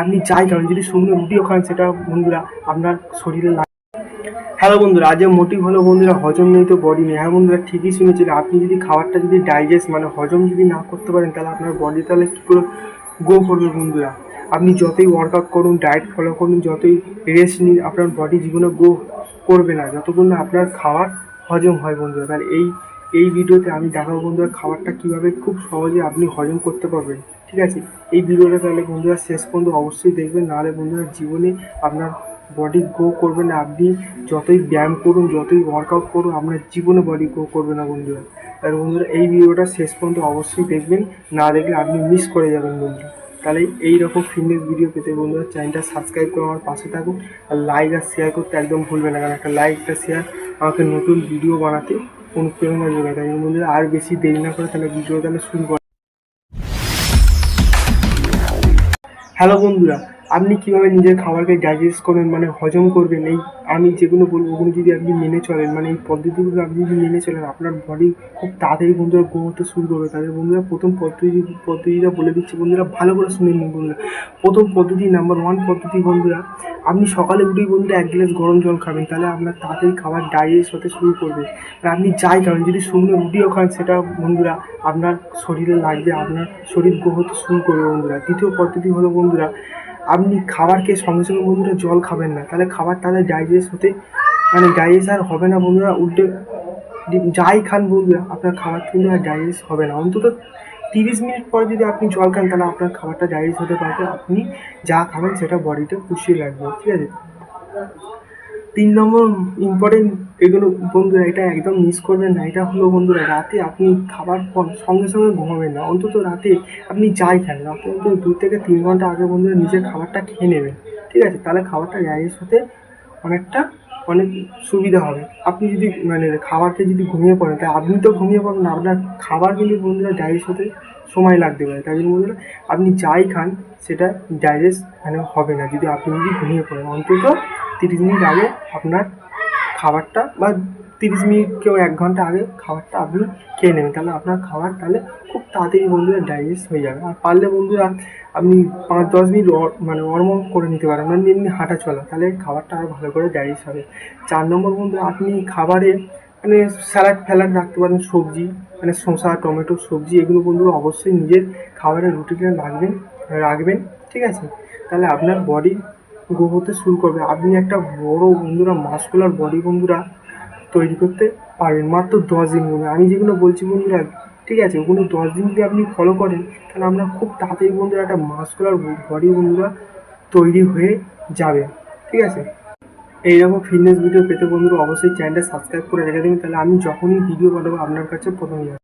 আপনি যাই কারণ যদি শুকনো রুটিও খান, সেটা বন্ধুরা আপনার শরীরে লাগে হ্যালো বন্ধুরা আজকে মোটিভ হলো বন্ধুরা হজম নেই তো বডি নেই হ্যাঁ বন্ধুরা, ঠিকই শুনেছেন, আপনি যদি খাবারটা যদি ডাইজেস্ট মানে হজম যদি না করতে পারেন, তাহলে আপনার বডি তাহলে কী করে গো করবে বন্ধুরা? আপনি যতই ওয়ার্কআউট করুন ডায়েট ফলো করুন, যতই রেস্ট নিন, আপনার বডি জীবনে গো করবে না। যতক্ষণ না আপনার খাবার হজম হয় বন্ধুরা, তাহলে এই এই ভিডিওতে আমি দেখাবো বন্ধুরা খাবারটা কীভাবে খুব সহজে আপনি হজম করতে পারবেন, ঠিক আছে? এই ভিডিওটা তাহলে বন্ধুরা শেষ পর্যন্ত অবশ্যই দেখবেন, নাহলে বন্ধুরা জীবনে আপনার বডি গ্রো করবে না। আপনি যতই ব্যায়াম করুন, যতই ওয়ার্কআউট করুন, আপনার জীবনে বডি গ্রো করবে না বন্ধুরা। তাহলে বন্ধুরা এই ভিডিওটা শেষ পর্যন্ত অবশ্যই দেখবেন, না দেখলে আপনি মিস করে যাবেন বন্ধুরা। তাহলে এই রকম ফিটনেস ভিডিও পেতে বন্ধুরা চ্যানেলটা সাবস্ক্রাইব করে আমার পাশে থাকুন, আর লাইক আর শেয়ার করতে একদম ভুলবেন না, কারণ একটা লাইক একটা শেয়ার আমাকে নতুন ভিডিও বানাতে অনুপ্রেরণা যোগায় তাই বন্ধুরা আর বেশি দেরি না করে তাহলে ভিডিও তাহলে শুরু করা হ্যালো বন্ধুরা আপনি কীভাবে নিজের খাবারকে ডাইজেস্ট করবেন মানে হজম করবেন? এই আমি যেগুলো বলব, ওগুলো যদি আপনি মেনে চলেন মানে এই পদ্ধতিগুলো আপনি যদি মেনে চলেন, আপনার বডি খুব তাড়াতাড়ি বন্ধুরা গ্রো হতে শুরু করবে। তাদের বন্ধুরা প্রথম পদ্ধতি, পদ্ধতিটা বলে দিচ্ছে বন্ধুরা, ভালো করে শুনে নিন বন্ধুরা। প্রথম পদ্ধতি নাম্বার ওয়ান পদ্ধতি বন্ধুরা, আপনি সকালে উঠেই বন্ধুরা এক গ্লাস গরম জল খাবেন, তাহলে আপনার তাড়াতাড়ি খাবার ডাইজেস্ট হতে শুরু করবে। আর আপনি যাই খাবেন, যদি শুকনো রুটিও খান, সেটা বন্ধুরা আপনার শরীরে লাগবে, আপনার শরীর গ্রো হতে শুরু করবে বন্ধুরা। দ্বিতীয় পদ্ধতি হলো বন্ধুরা আপনি খাবারকে সঙ্গে সঙ্গে বন্ধুরা জল খাবেন না। তাহলে খাবার তাহলে ডাইজেস্ট হতে মানে ডাইজেস্ট আর হবে না বন্ধুরা, উল্টে যাই খান বন্ধুরা, আপনার খাবার কিন্তু আর ডাইজেস্ট হবে না। অন্তত তিরিশ মিনিট পরে যদি আপনি জল খান, তাহলে আপনার খাবারটা ডাইজেস্ট হতে পারবে। আপনি যা খাবেন সেটা বডিতে পুষিয়ে লাগবে ঠিক আছে? তিন নম্বর ইম্পর্টেন্ট এগুলো বন্ধুরা, এটা একদম মিস করবেন না। এটা হলো বন্ধুরা, রাতে আপনি খাবার পর সঙ্গে সঙ্গে ঘুমাবেন না। অন্তত রাতে আপনি যাই খান অন্তত দু থেকে তিন ঘণ্টা আগে বন্ধুরা নিজের খাবারটা খেয়ে নেবেন। ঠিক আছে? তাহলে খাবারটা ডাইজেস্ট হতে অনেকটা, অনেক সুবিধা হবে। আপনি যদি মানে খাবারকে যদি ঘুমিয়ে পড়েন তাই আপনি তো ঘুমিয়ে পড়েন আপনার খাবার কিন্তু বন্ধুরা ডাইজেস্ট হতে সময় লাগতে পারে। তাই জন্য বন্ধুরা, আপনি যাই খান, সেটা ডাইজেস্ট মানে হবে না। যদি আপনি যদি ঘুমিয়ে পড়েন, অন্তত তিরিশ মিনিট আগে আপনার খাবারটা বা তিরিশ মিনিট কেউ এক ঘণ্টা আগে খাবারটা আপনি খেয়ে নেবেন। তাহলে আপনার খাবার তাহলে খুব তাড়াতাড়ি বন্ধুরা ডাইজেস্ট হয়ে যাবে। আর পারলে বন্ধুরা আপনি পাঁচ দশ মিনিট মানে ওয়ার্ম করে নিতে পারেন। মানে এমনি হাঁটা চলা। তাহলে খাবারটা আরও ভালো করে ডাইজেস্ট হবে। চার নম্বর বন্ধুরা, আপনি খাবারে মানে স্যালাড ফ্যালাড রাখতে পারেন, সবজি মানে শসা, টমেটো, সবজি, এগুলো বন্ধুরা অবশ্যই নিজের খাবারের রুটিনে রাখবেন রাখবেন, ঠিক আছে? তাহলে আপনার বডি গ্রো হতে শুরু করবে। আপনি একটা বড় বন্ধুরা মাস্কুলার বডি বন্ধুরা তৈরি করতে পারবেন মাত্র দশ দিন বন্ধুরা আমি যেগুলো বলছি বন্ধুরা, ঠিক আছে, ওগুলো দশ দিন যদি আপনি ফলো করেন, তাহলে আমরা খুব তাড়াতাড়ি বন্ধুরা একটা মাস্কুলার বডি বন্ধুরা তৈরি হয়ে যাবে। ঠিক আছে? এইরকম ফিটনেস ভিডিও পেতে বন্ধুরা অবশ্যই চ্যানেলটা সাবস্ক্রাইব করে রেখে দেবেন। তাহলে আমি যখনই ভিডিও বানাবো, আপনার কাছে প্রথমে যাবে।